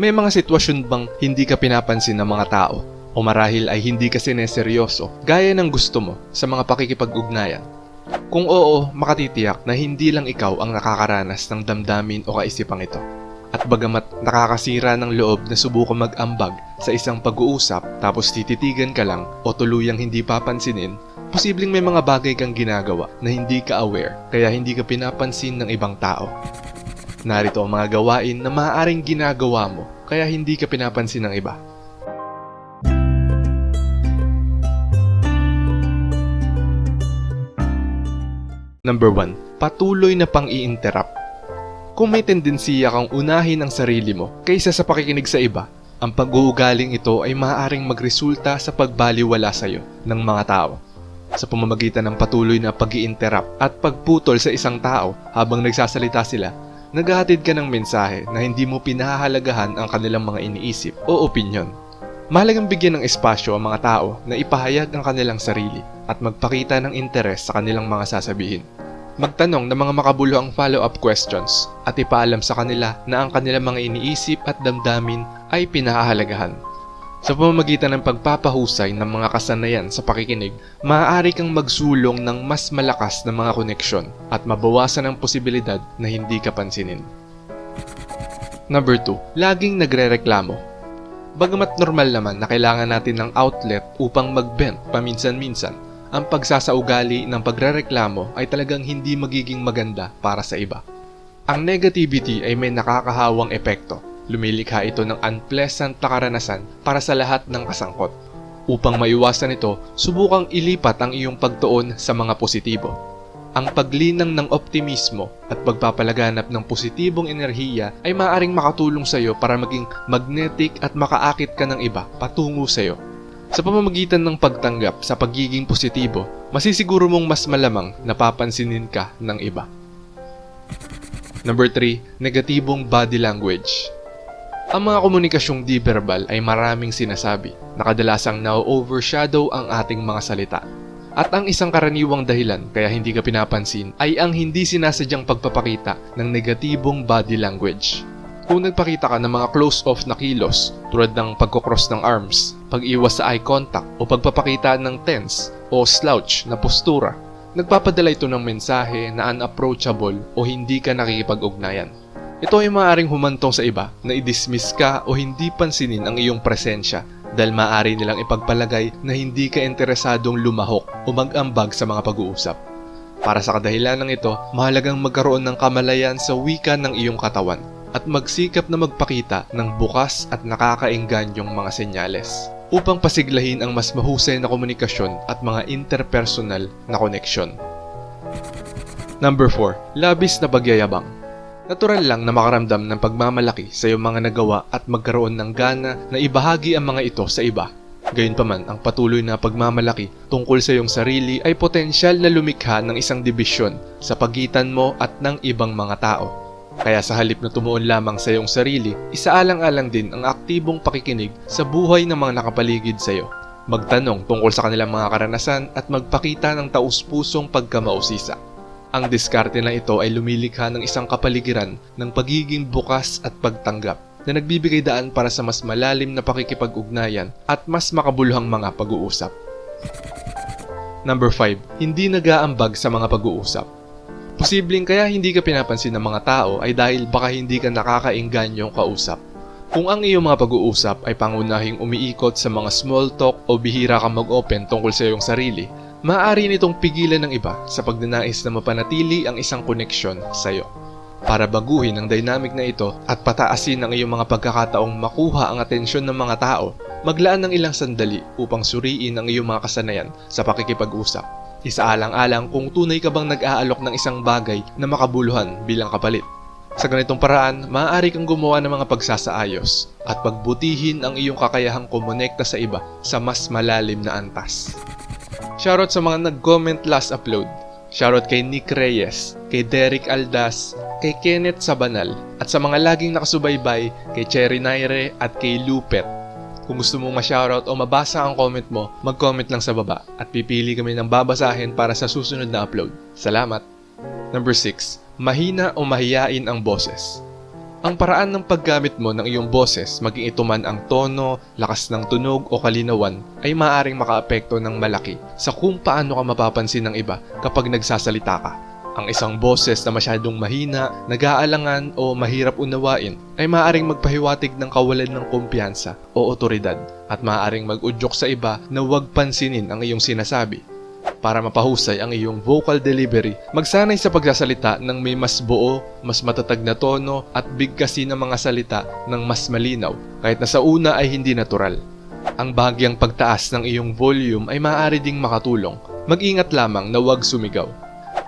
May mga sitwasyon bang hindi ka pinapansin ng mga tao? O marahil ay hindi ka sineseryoso gaya ng gusto mo sa mga pakikipag-ugnayan? Kung oo, makatitiyak na hindi lang ikaw ang nakakaranas ng damdamin o kaisipang ito. At bagamat nakakasira ng loob na subukan mag-ambag sa isang pag-uusap tapos tititigan ka lang o tuluyang hindi papansinin, posibleng may mga bagay kang ginagawa na hindi ka aware kaya hindi ka pinapansin ng ibang tao. Narito ang mga gawain na maaaring ginagawa mo kaya hindi ka pinapansin ng iba. Number 1. Patuloy na pang i-interrupt. Kung may tendensiya kang unahin ang sarili mo kaysa sa pakikinig sa iba, ang pag-uugaling ito ay maaaring magresulta sa pagbaliwala sa iyo ng mga tao. Sa pamamagitan ng patuloy na pag interrupt at pagputol sa isang tao habang nagsasalita sila, naghahatid ka ng mensahe na hindi mo pinahahalagahan ang kanilang mga iniisip o opinyon. Mahalagang bigyan ng espasyo ang mga tao na ipahayag ang kanilang sarili at magpakita ng interes sa kanilang mga sasabihin. Magtanong ng mga makabuluhang follow-up questions at ipaalam sa kanila na ang kanilang mga iniisip at damdamin ay pinahahalagahan. Sa pamamagitan ng pagpapahusay ng mga kasanayan sa pakikinig, maaari kang magsulong ng mas malakas na mga koneksyon at mabawasan ang posibilidad na hindi ka pansinin. Number 2. Laging nagrereklamo. Bagamat normal naman na kailangan natin ng outlet upang mag-vent paminsan-minsan, ang pagsasaugali ng pagrereklamo ay talagang hindi magiging maganda para sa iba. Ang negativity ay may nakakahawang epekto. Lumilikha ito ng unpleasant na karanasan para sa lahat ng kasangkot. Upang maiwasan ito, subukang ilipat ang iyong pagtuon sa mga positibo. Ang paglinang ng optimismo at pagpapalaganap ng positibong enerhiya ay maaaring makatulong sa iyo para maging magnetic at makaakit ka ng iba patungo sa iyo. Sa pamamagitan ng pagtanggap sa pagiging positibo, masisiguro mong mas malamang napapansinin ka ng iba. Number 3, negatibong body language. Ang mga komunikasyong di-verbal ay maraming sinasabi na kadalasang na-overshadow ang ating mga salita. At ang isang karaniwang dahilan kaya hindi ka pinapansin ay ang hindi sinasadyang pagpapakita ng negatibong body language. Kung nagpakita ka ng mga close-off na kilos tulad ng pagkocross ng arms, pag-iwas sa eye contact o pagpapakita ng tense o slouch na postura, nagpapadala ito ng mensahe na unapproachable o hindi ka nakikipag-ugnayan. Ito ay maaaring humantong sa iba na i-dismiss ka o hindi pansinin ang iyong presensya dahil maaari nilang ipagpalagay na hindi ka interesadong lumahok o mag-ambag sa mga pag-uusap. Para sa kadahilan ng ito, mahalagang magkaroon ng kamalayan sa wika ng iyong katawan at magsikap na magpakita ng bukas at nakakaingganyong mga senyales upang pasiglahin ang mas mahusay na komunikasyon at mga interpersonal na koneksyon. Number 4. Labis na pagyayabang. Natural lang na makaramdam ng pagmamalaki sa iyong mga nagawa at magkaroon ng gana na ibahagi ang mga ito sa iba. Gayunpaman, ang patuloy na pagmamalaki tungkol sa iyong sarili ay potensyal na lumikha ng isang dibisyon sa pagitan mo at ng ibang mga tao. Kaya sa halip na tumuon lamang sa iyong sarili, isaalang-alang din ang aktibong pakikinig sa buhay ng mga nakapaligid sa iyo. Magtanong tungkol sa kanilang mga karanasan at magpakita ng taus-pusong pagkamausisa. Ang diskarte na ito ay lumilikha ng isang kapaligiran ng pagiging bukas at pagtanggap na nagbibigay daan para sa mas malalim na pakikipag-ugnayan at mas makabuluhang mga pag-uusap. Number 5. Hindi nag-aambag sa mga pag-uusap. Posibleng kaya hindi ka pinapansin ng mga tao ay dahil baka hindi ka nakakaingganyong kausap. Kung ang iyong mga pag-uusap ay pangunahing umiikot sa mga small talk o bihira kang mag-open tungkol sa iyong sarili, maaari nitong pigilan ng iba sa pagnanais na mapanatili ang isang koneksyon sa iyo. Para baguhin ang dynamic na ito at pataasin ang iyong mga pagkakataong makuha ang atensyon ng mga tao, maglaan ng ilang sandali upang suriin ang iyong mga kasanayan sa pakikipag-usap. Isaalang-alang kung tunay ka bang nag-aalok ng isang bagay na makabuluhan bilang kapalit. Sa ganitong paraan, maaari kang gumawa ng mga pagsasaayos at pagbutihin ang iyong kakayahang kumonekta sa iba sa mas malalim na antas. Shoutout sa mga nag-comment last upload. Shoutout kay Nick Reyes, kay Derek Aldas, kay Kenneth Sabanal, at sa mga laging nakasubaybay kay Cherry Naire at kay Lupet. Kung gusto mong ma-shoutout o mabasa ang comment mo, mag-comment lang sa baba at pipili kami ng babasahin para sa susunod na upload. Salamat! Number 6. Mahina o mahiyain ang boses. Ang paraan ng paggamit mo ng iyong boses, maging ito man ang tono, lakas ng tunog o kalinawan, ay maaaring makaapekto ng malaki sa kung paano ka mapapansin ng iba kapag nagsasalita ka. Ang isang boses na masyadong mahina, nag-aalangan o mahirap unawain ay maaaring magpahiwatig ng kawalan ng kumpiyansa o otoridad at maaaring mag-udyok sa iba na huwag pansinin ang iyong sinasabi. Para mapahusay ang iyong vocal delivery, magsanay sa pagsasalita ng may mas buo, mas matatag na tono at bigkasi ng mga salita ng mas malinaw kahit na sa una ay hindi natural. Ang bahagyang pagtaas ng iyong volume ay maaari ding makatulong. Mag-ingat lamang na huwag sumigaw.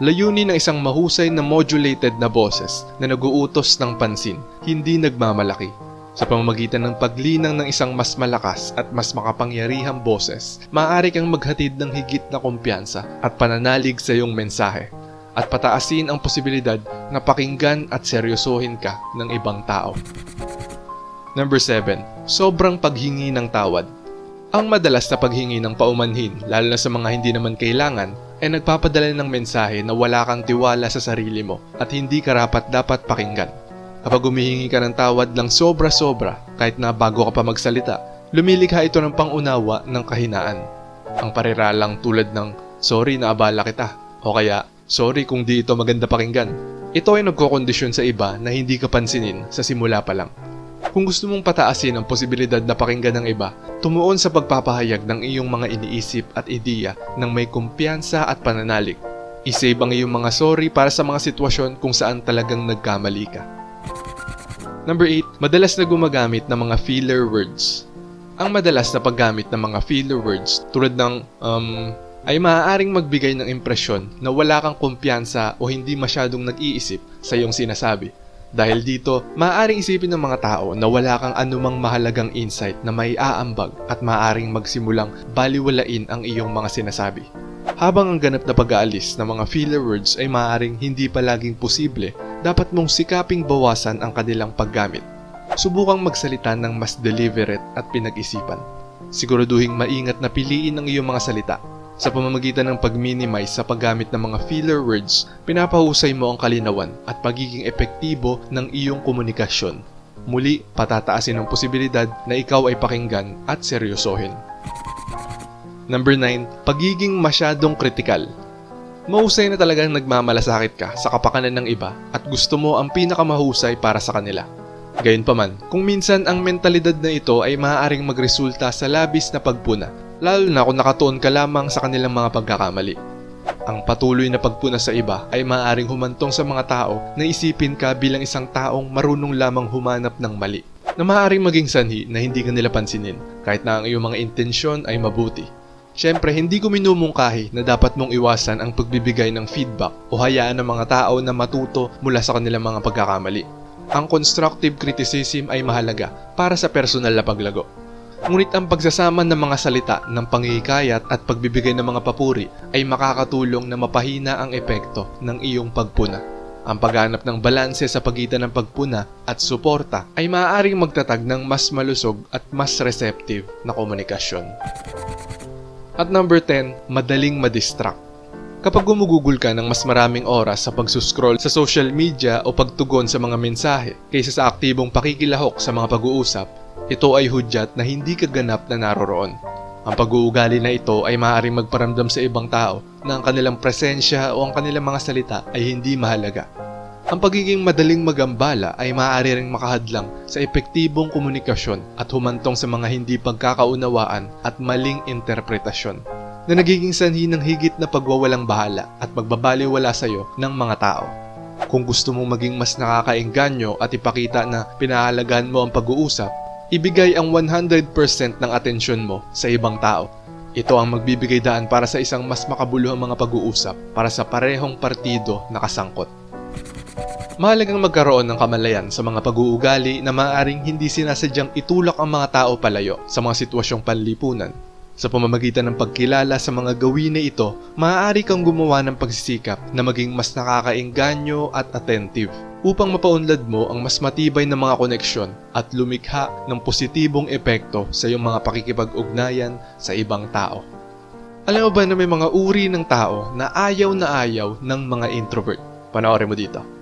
Layunin ng isang mahusay na modulated na boses na naguutos ng pansin, hindi nagmamalaki. Sa pamamagitan ng paglinang ng isang mas malakas at mas makapangyarihang boses, maaari kang maghatid ng higit na kumpiyansa at pananalig sa iyong mensahe at pataasin ang posibilidad na pakinggan at seryosohin ka ng ibang tao. Number 7. Sobrang paghingi ng tawad. Ang madalas na paghingi ng paumanhin, lalo na sa mga hindi naman kailangan, ay nagpapadala ng mensahe na wala kang tiwala sa sarili mo at hindi ka rapat dapat pakinggan. Kapag humihingi ka ng tawad ng sobra-sobra, kahit na bago ka pa magsalita, lumilikha ito ng pangunawa ng kahinaan. Ang pariralang tulad ng, sorry na abala kita, o kaya, sorry kung di ito maganda pakinggan. Ito ay nagkokondisyon sa iba na hindi ka pansinin sa simula pa lang. Kung gusto mong pataasin ang posibilidad na pakinggan ng iba, tumuon sa pagpapahayag ng iyong mga iniisip at ideya ng may kumpiyansa at pananalig. Isave ang iyong mga sorry para sa mga sitwasyon kung saan talagang nagkamali ka. Number 8, madalas na gumagamit ng mga filler words. Ang madalas na paggamit ng mga filler words tulad ng um, ay maaaring magbigay ng impresyon na wala kang kumpiyansa o hindi masyadong nag-iisip sa iyong sinasabi. Dahil dito, maaaring isipin ng mga tao na wala kang anumang mahalagang insight na may aambag at maaaring magsimulang baliwalain ang iyong mga sinasabi. Habang ang ganap na pag-aalis ng mga filler words ay maaaring hindi palaging posible, dapat mong sikaping bawasan ang kanilang paggamit. Subukang magsalita ng mas deliberate at pinag-isipan. Siguraduhing maingat na piliin ang iyong mga salita. Sa pamamagitan ng pag-minimize sa paggamit ng mga filler words, pinapahusay mo ang kalinawan at pagiging epektibo ng iyong komunikasyon. Muli, patataasin ang posibilidad na ikaw ay pakinggan at seryosohin. Number 9, pagiging masyadong kritikal. Mahusay na talagang nagmamalasakit ka sa kapakanan ng iba at gusto mo ang pinakamahusay para sa kanila. Gayunpaman, kung minsan ang mentalidad na ito ay maaaring magresulta sa labis na pagpuna, lalo na kung nakatuon ka lamang sa kanilang mga pagkakamali. Ang patuloy na pagpuna sa iba ay maaaring humantong sa mga tao na isipin ka bilang isang taong marunong lamang humanap ng mali, na maaaring maging sanhi na hindi ka nila pansinin kahit na ang iyong mga intensyon ay mabuti. Siyempre, hindi ko minumungkahi na dapat mong iwasan ang pagbibigay ng feedback o hayaan ng mga tao na matuto mula sa kanilang mga pagkakamali. Ang constructive criticism ay mahalaga para sa personal na paglago. Ngunit ang pagsasama ng mga salita ng pangihikayat at pagbibigay ng mga papuri ay makakatulong na mapahina ang epekto ng iyong pagpuna. Ang paghanap ng balanse sa pagitan ng pagpuna at suporta ay maaaring magtatag ng mas malusog at mas receptive na komunikasyon. At number 10, madaling madistract. Kapag gumugugol ka ng mas maraming oras sa pagsuscroll sa social media o pagtugon sa mga mensahe kaysa sa aktibong pakikilahok sa mga pag-uusap, ito ay hudyat na hindi kaganap na naroroon. Ang pag-uugali na ito ay maaaring magparamdam sa ibang tao na ang kanilang presensya o ang kanilang mga salita ay hindi mahalaga. Ang pagiging madaling magambala ay maaari ring makahadlang sa epektibong komunikasyon at humantong sa mga hindi pagkakaunawaan at maling interpretasyon na nagiging sanhi ng higit na pagwawalang bahala at magbabaliwala sa iyo ng mga tao. Kung gusto mong maging mas nakakaengganyo at ipakita na pinahalagan mo ang pag-uusap, ibigay ang 100% ng atensyon mo sa ibang tao. Ito ang magbibigay daan para sa isang mas makabuluhang mga pag-uusap para sa parehong partido na kasangkot. Mahalagang magkaroon ng kamalayan sa mga pag-uugali na maaaring hindi sinasadyang itulak ang mga tao palayo sa mga sitwasyong panlipunan. Sa pamamagitan ng pagkilala sa mga gawin na ito, maaari kang gumawa ng pagsisikap na maging mas nakakaengganyo at attentive upang mapaunlad mo ang mas matibay na mga koneksyon at lumikha ng positibong epekto sa iyong mga pakikipag-ugnayan sa ibang tao. Alam mo ba na may mga uri ng tao na ayaw na ayaw ng mga introvert? Panoorin mo dito.